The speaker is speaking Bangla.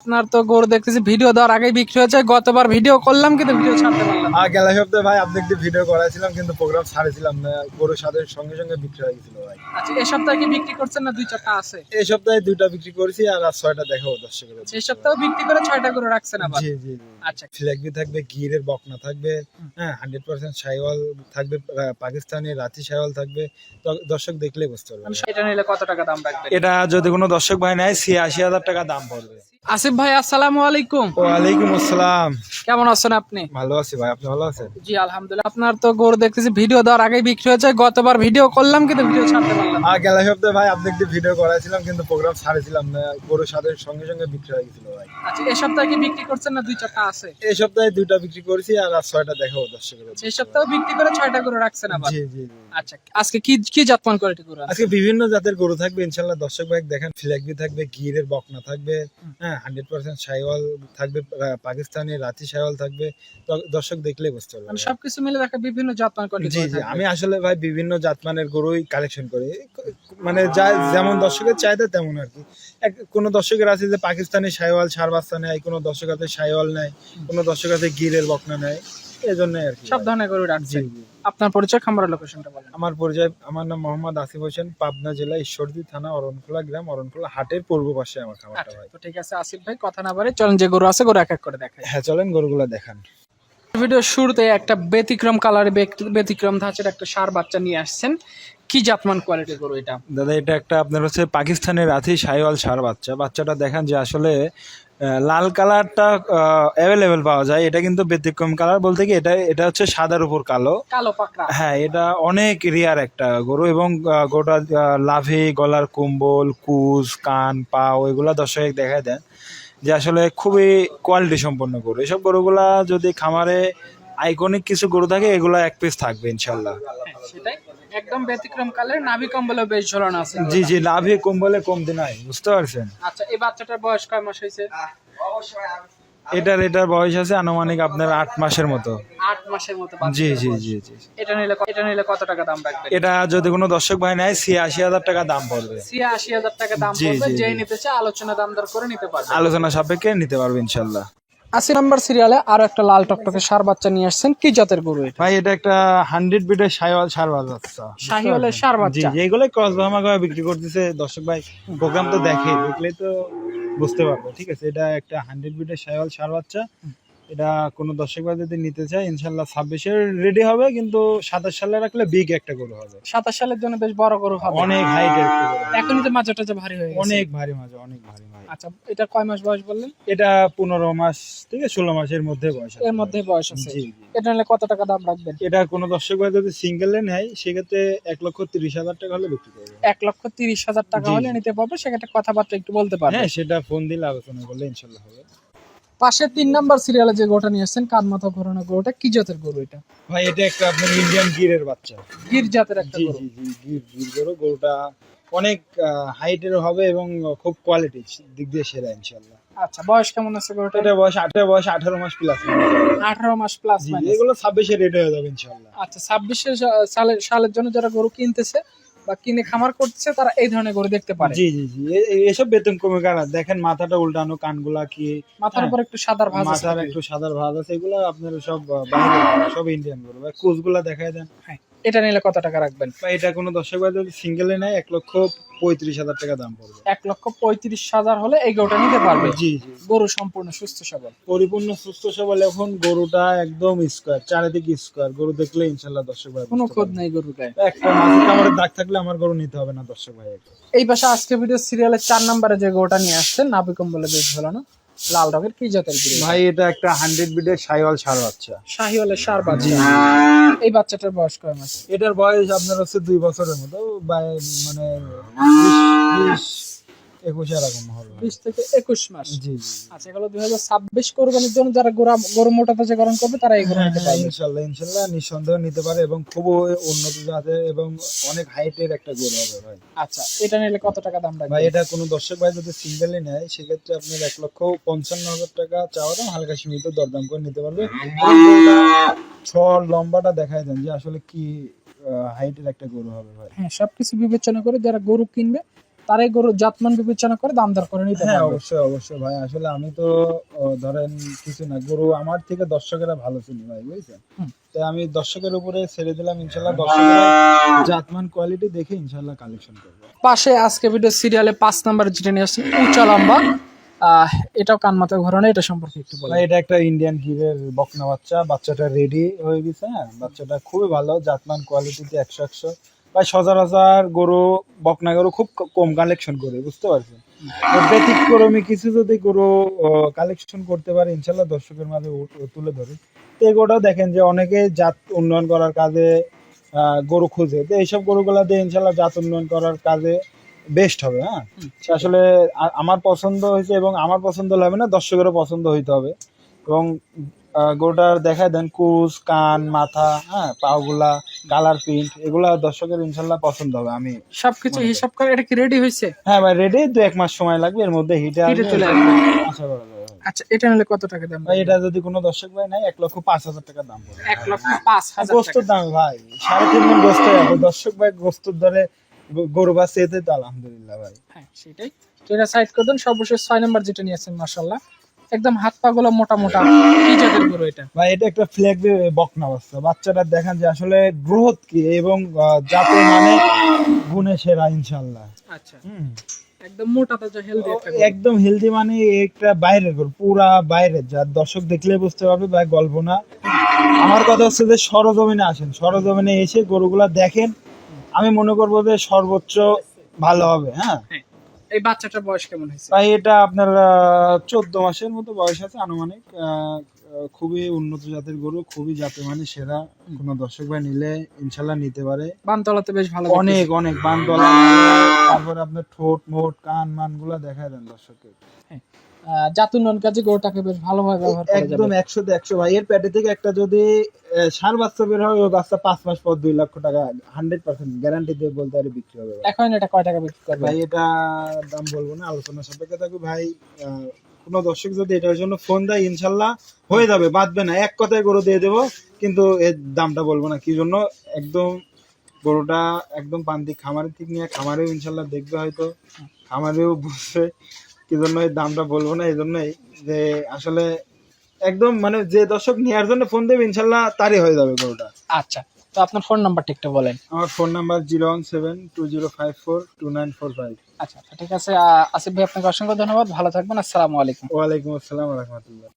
আপনার তো গরু দেখতেছি ভিডিও দেওয়ার আগে বিক্রি হয়েছে গতবার ভিডিও করলাম কিন্তু ভিডিও ছাড়তে পারলাম। আর গেলা সপ্তাহে ভাই আপনি একটি ভিডিও করাছিলাম কিন্তু প্রোগ্রাম ছাড়েছিলাম না গরু সাদের সঙ্গে সঙ্গে বিক্রি হয়ে গেছিল ভাই। আচ্ছা এই সপ্তাহে কি বিক্রি করছেন না দুই চারটা আছে? এই সপ্তাহে দুইটা বিক্রি করেছি আর ছয়টা দেখাবো দর্শকের এই সপ্তাহে বিক্রি করে ছয়টা গরু রাখছেন আবার? জি জি আচ্ছা। ফ্ল্যাগবি থাকবে গিরের বকনা থাকবে হ্যাঁ হান্ড্রেড পার্সেন্ট থাকবে পাকিস্তানি রাতি সাইওয়াল থাকবে। দর্শক দেখলে বুঝতে পারবে। এটা নিলে কত টাকা দাম রাখবেন? এটা যদি কোনো দর্শক ভাই নেয় ছিয়াশি হাজার টাকা দাম পড়বে। আসিফ ভাই আসসালামু আলাইকুম। ওয়ালাইকুম আসসালাম। কেমন আছেন আপনি? ভালো আছি ভাই আপনি ভালো আছেন? জি আলহামদুলিল্লাহ। আপনার তো গরু দেখতেছি ভিডিও দেওয়ার আগে বিক্রি হয়েছে গতবার ভিডিও করলাম কিন্তু ভিডিও ছাড়তে পারলাম আর গেলা সপ্তাহে ভাই আপনি একটি ভিডিও করাছিলাম কিন্তু প্রোগ্রাম ছাড়েছিলাম না গরু সাদের সঙ্গে সঙ্গে বিক্রি হয়ে গেছিল ভাই। আচ্ছা এই সপ্তাহে কি বিক্রি করছেন না দুই চারটা আছে? এই সপ্তাহে দুইটা বিক্রি করেছি আর আজ ছয়টা দেখাবো দর্শকের এই সপ্তাহে বিক্রি করে ছয়টা গরু রাখছেন আবার? জি জি আচ্ছা আজকে কি কি জাতমান করে গরু আজকে বিভিন্ন জাতের গরু থাকবে ইনশাল্লাহ দর্শক ভাই দেখেন ফ্ল্যাগবি থাকবে গিরের বকনা থাকবে হ্যাঁ? হান্ড্রেড পার্সেন্ট সাইওয়াল থাকবে পাকিস্তানি রাতি সাইওয়াল থাকবে। দর্শক দেখলে বুঝতে পারবে। মানে সবকিছু মিলে দেখা বিভিন্ন জাতমান মানের জি জি আমি আসলে ভাই বিভিন্ন জাতমানের গরুই কালেকশন করি। মানে যা যেমন দর্শকের চাহিদা তেমন আর কি। এক কোনো দর্শকের আছে যে পাকিস্তানি সাইওয়াল সারবাস্তা নেয় কোনো দর্শক আছে সাইওয়াল নেয় কোনো দর্শক আছে গিরের বকনা নেয়। এই জন্য আর কি। সব ধরনের গরু জি আপনার পরিচয় খামারের লোকেশনটা বলেন। আমার পরিচয় আমার নাম মোহাম্মদ আসিফ হোসেন পাবনা জেলা ঈশ্বরদী থানা অরণখোলা গ্রাম অরণখোলা হাটের পূর্ব পাশে আমার খামারটা আচ্ছা ভাই। তো ঠিক আছে আসিফ ভাই কথা না বাড়ে চলেন যে গরু আছে গরু এক এক করে দেখাই। হ্যাঁ চলেন গরুগুলা দেখান। ভিডিও শুরুতে একটা ব্যতিক্রম কালারে ব্যতিক্রম ধাঁচের একটা সার বাচ্চা নিয়ে আসছেন। কি জাতমান কোয়ালিটির গরু এটা? দাদা এটা একটা আপনার হচ্ছে পাকিস্তানের রাথি সাইওয়াল সার বাচ্চা। বাচ্চাটা দেখেন যে আসলে লাল কালারটা অ্যাভেলেবেল পাওয়া যায়। এটা কিন্তু ব্যতিক্রম কালার। বলতে কি এটা এটা হচ্ছে সাদার উপর কালো। কালো পাকড়া। হ্যাঁ এটা অনেক রিয়ার একটা গরু এবং গোটা লাভি গলার কুম্বল কুজ কান পা ওইগুলা দর্শক দেখায় দেন যে আসলে খুবই কোয়ালিটি সম্পন্ন গরু। এসব গরুগুলা যদি খামারে আইকনিক কিছু গরু থাকে এগুলা এক পিস থাকবে ইনশাল্লাহ হ্যাঁ, সেটাই। একদম ব্যতিক্রম কালার নাভি কম্বলে বেশ ঝোলানো আছে। জি জি লাভে কম্বলে কমতি নাই বুঝতে পারছেন? আচ্ছা এই বাচ্চাটার বয়স কয় মাস হয়েছে? এটার এটার বয়স আছে আনুমানিক আপনার আট মাসের মতো। আট মাসের মতো জি জি জি জি। এটা নিলে এটা নিলে কত টাকা দাম রাখবেন? এটা যদি কোনো দর্শক ভাই নেয় ছিয়াশি হাজার টাকা দাম পড়বে। ছিয়াশি হাজার টাকা দাম পড়বে যে নিতে চায় আলোচনা দাম দর করে নিতে পারবে। আলোচনা সাপেক্ষে নিতে পারবে ইনশাল্লাহ। আশি নাম্বার সিরিয়ালে আরও একটা লাল টকটকে সার বাচ্চা নিয়ে আসছেন। কি জাতের গরু ভাই এটা একটা হান্ড্রেড বিটের শাহিওয়াল সার বাচ্চা। শাহিওয়ালের সার বাচ্চা। যেগুলো ক্রস করে বিক্রি করতেছে। দর্শক ভাই প্রোগ্রাম তো দেখে দেখলে তো বুঝতে পারবে। ঠিক আছে এটা একটা হান্ড্রেড বিটের শাহিওয়াল সার বাচ্চা। এটা কোনো দর্শক ভাই যদি নিতে চায় ইনশাল্লাহ ছাব্বিশের রেডি হবে কিন্তু সাতাশ সালে রাখলে বিগ একটা গরু হবে। সাতাশ সালের জন্য বেশ বড় গরু হবে। অনেক গরু এখনই তো মাজাটা যে ভারী হয়ে অনেক ভারী মাছ অনেক ভারী আচ্ছা এটা কয় মাস বয়স বললেন? এটা পনেরো মাস থেকে ষোলো মাসের মধ্যে বয়স এর মধ্যে বয়স আছে। এটা নিলে কত টাকা দাম রাখবেন? এটা কোনো দর্শক ভাই যদি সিঙ্গেলে নেয় সেক্ষেত্রে এক লক্ষ তিরিশ হাজার টাকা হলে বিক্রি করবে। এক লক্ষ তিরিশ হাজার টাকা হলে নিতে পারবে সেক্ষেত্রে কথাবার্তা একটু বলতে পারবে। হ্যাঁ সেটা ফোন দিলে আলোচনা করলে ইনশাল্লাহ হবে। পাশে তিন নাম্বার সিরিয়ালে যে গরুটা নিয়ে আসছেন কান মাথা ঘোরানো গরুটা কি জাতের গরু এটা? ভাই এটা একটা আপনার ইন্ডিয়ান গিরের বাচ্চা। গির জাতের একটা গরু। জি জি গির গির গরু। গরুটা অনেক হাইটের হবে এবং খুব কোয়ালিটি দিক দিয়ে সেরা ইনশাল্লাহ আচ্ছা বয়স কেমন আছে গরুটা এটা বয়স আঠারো বয়স আঠারো মাস প্লাস আঠারো মাস প্লাস মানে এগুলো ছাব্বিশে রেডি হয়ে যাবে ইনশাল্লাহ আচ্ছা ছাব্বিশে সালের সালের জন্য যারা গরু কিনতেছে বা কিনে খামার করছে তারা এই ধরনের গরু দেখতে পারে। জি জি জি। এসব বেতন কমে গেল দেখেন মাথাটা উল্টানো কানগুলা কি? মাথার উপর একটু সাদার ভাঁজ আছে। মাথার একটু সাদার ভাজ আছে। এগুলো আপনার সব সব ইন্ডিয়ান গরু। কোচগুলা দেখায় দেন। হ্যাঁ, এটা নিলে কত টাকা রাখবেন? এটা কোনো দর্শক ভাই যদি সিঙ্গেলে নেয় এক লক্ষ পঁয়ত্রিশ হাজার টাকা দাম পড়বে। এক লক্ষ পঁয়ত্রিশ হাজার হলে এই গরুটা নিতে পারবে? জি জি। গরু সম্পূর্ণ সুস্থ সবল। পরিপূর্ণ সুস্থ সবল। এখন গরুটা একদম স্কোয়ার চারিদিকে স্কোয়ার গরু দেখলে ইনশাল্লাহ দর্শক ভাই কোনো খোঁজ। নেই গায়ে একটা মাছের কামড়ের দাগ থাকলে আমার গরু নিতে হবে না দর্শক ভাই। এই পাশে আজকে ভিডিও সিরিয়ালের চার নম্বরে যে গরুটা নিয়ে আসছেন নাবি বলে বেশ ঝোলানো লাল রঙের কি জাতের গরু ভাই এটা একটা হান্ড্রেড বিডের শাইওয়াল সার বাচ্চা। শাহিওয়ালের সার বাচ্চা। এই বাচ্চাটার বয়স কয় মাস? এটার বয়স আপনার হচ্ছে দুই বছরের মতো মানে বিশ- বিশ একুশ এরকম হবে। বিশ থেকে একুশ মাস। জি আচ্ছা এগুলো দুই হাজার ছাব্বিশ কোরবানির জন্য যারা গরু গরু মোটা তাজাকরণ করবে তারা এই গরু নিতে পারবে। ইনশাল্লাহ ইনশাল্লাহ নিঃসন্দেহ নিতে পারে এবং খুব উন্নত জাতের এবং অনেক হাইটের একটা গরু হবে ভাই। আচ্ছা এটা নিলে কত টাকা দাম ভাই এটা কোনো দর্শক ভাই যদি নেয় সেক্ষেত্রে আপনার এক লক্ষ পঞ্চান্ন হাজার টাকা চাওয়া দাম হালকা সীমিত দরদাম করে নিতে পারবে। ছর লম্বাটা দেখায় দেন যে আসলে কি হাইটের একটা গরু হবে ভাই। হ্যাঁ সবকিছু বিবেচনা করে যারা গরু কিনবে তারাই গরু জাতমান বিবেচনা করে দাম দর করে নিতে হ্যাঁ অবশ্যই অবশ্যই ভাই। আসলে আমি তো ধরেন কিছু না গরু আমার থেকে দর্শকেরা ভালো চিনি ভাই বুঝছেন। তাই আমি দর্শকের উপরে ছেড়ে দিলাম ইনশাল্লাহ দর্শকেরা জাতমান কোয়ালিটি দেখে ইনশাল্লাহ কালেকশন করবে। পাশে আজকে ভিডিও সিরিয়ালে পাঁচ নাম্বার যেটা নিয়ে আসছি উঁচা লম্বা। এটাও কান মাথায় ঘোরানো এটা সম্পর্কে একটু বলে এটা একটা ইন্ডিয়ান গিরের বকনা বাচ্চা বাচ্চাটা রেডি হয়ে গেছে হ্যাঁ? বাচ্চাটা খুবই ভালো জাতমান কোয়ালিটিতে একশো একশো। ভাই সচরাচর গরু বকনা গরু খুব কম কালেকশন করে বুঝতে পারছেন? ব্যতিক্রমী কিছু যদি গরু কালেকশন করতে পারে ইনশাল্লাহ দর্শকের মাঝে তুলে ধরে। তো এগুলোটাও দেখেন যে অনেকে জাত উন্নয়ন করার কাজে গরু খুঁজে। তো এইসব গরুগুলা দিয়ে ইনশাল্লাহ জাত উন্নয়ন করার কাজে বেস্ট হবে হ্যাঁ? আসলে আমার পছন্দ হয়েছে এবং আমার পছন্দ হলে হবে না দর্শকেরও পছন্দ হইতে হবে। এবং গরুটার দেখায় দেন কুচ কান মাথা হ্যাঁ পাগুলা কালার প্রিন্ট এগুলা দর্শকের ইনশাল্লাহ পছন্দ হবে আমি সবকিছু হিসাব করে এটা কি রেডি হয়েছে? হ্যাঁ ভাই রেডি দু এক মাস সময় লাগবে এর মধ্যে হিটে হিটে চলে আসবে। আশা করা যায় আচ্ছা এটা নিলে কত টাকা দাম? ভাই এটা যদি কোনো দর্শক ভাই নাই এক লক্ষ পাঁচ হাজার টাকা দাম পড়বে। এক লক্ষ পাঁচ হাজার গোস্তর দাম ভাই সাড়ে তিন মন গোস্ত দর্শক ভাই গোস্তর ধরে গরু বাস এতে তো আলহামদুলিল্লাহ ভাই। হ্যাঁ সেটাই। এটা সাইড করে দেন সর্বশেষ ছয় নাম্বার যেটা নিয়েছেন আসছেন মার্শাল্লাহ একদম হাত পা গুলো মোটা মোটা। কি জাতের গরু এটা? ভাই এটা একটা ফ্ল্যাগ বকনা বাচ্চা বাচ্চাটা দেখান যে আসলে গ্রোথ কি এবং জাতে মানে গুণে সেরা ইনশাল্লাহ আচ্ছা। একদম মোটা তাজা হেলদি একদম হেলদি মানে একটা বাইরের গরু পুরা বাইরের। যা দর্শক দেখলে বুঝতে পারবে ভাই গল্প না। আমার কথা হচ্ছে যে সরজমিনে আসেন। সরজমিনে এসে গরুগুলা দেখেন। আমি মনে করব যে সর্বোচ্চ ভালো হবে হ্যাঁ? হ্যাঁ। এই বাচ্চাটার বয়স কেমন হয়েছে? ভাই এটা আপনার চোদ্দ মাসের মতো বয়স আছে আনুমানিক। খুবই উন্নত জাতের গরু খুবই জাতে মানে সেরা। কোনো দর্শক ভাই নিলে ইনশাল্লাহ নিতে পারে। বানতলাতে বেশ ভালো অনেক অনেক বানতলা। তারপরে আপনার ঠোঁট মোট কান মানগুলা দেখায় দেন দর্শকের জাত উন্নয়ন কাজে গরুটাকে বেশ ভালোভাবে ব্যবহার করা একদম যাবে একশো একশো ভাই। এর পেটে থেকে একটা যদি ষাঁড় বাচ্চা বের হয় ওই বাচ্চা পাঁচ মাস পর দুই লক্ষ টাকা হান্ড্রেড পার্সেন্ট গ্যারান্টি দিয়ে বলতে পারি বিক্রি হবে এখন এটা কয় টাকা বিক্রি করবে ভাই এটা দাম বলব না আলোচনা সাপেক্ষে থাকবে। ভাই কোনো দর্শক যদি এটার জন্য ফোন দেয় ইনশাল্লাহ হয়ে যাবে বাঁধবে না। এক কথায় গরু দিয়ে দেবো কিন্তু এর দামটা বলব না। কি জন্য? একদম গরুটা একদম পান্তি খামারের থেকে নিয়ে খামারেও ইনশাল্লাহ দেখবে হয়তো। খামারেও বুঝবে। কি জন্য দামটা বলব না এই জন্যই যে আসলে একদম মানে যে দর্শক নেওয়ার জন্য ফোন দেবে ইনশাল্লাহ তারই হয়ে যাবে গরুটা। আচ্ছা তো আপনার ফোন নাম্বারটা একটু বলেন। আমার phone number zero one seven two zero five four two nine four five আচ্ছা ঠিক আছে আসিফ ভাই আপনাকে অসংখ্য ধন্যবাদ ভালো থাকবেন আসসালামু আলাইকুম। ওয়ালাইকুম আসসালাম রহমতুল্লাহ।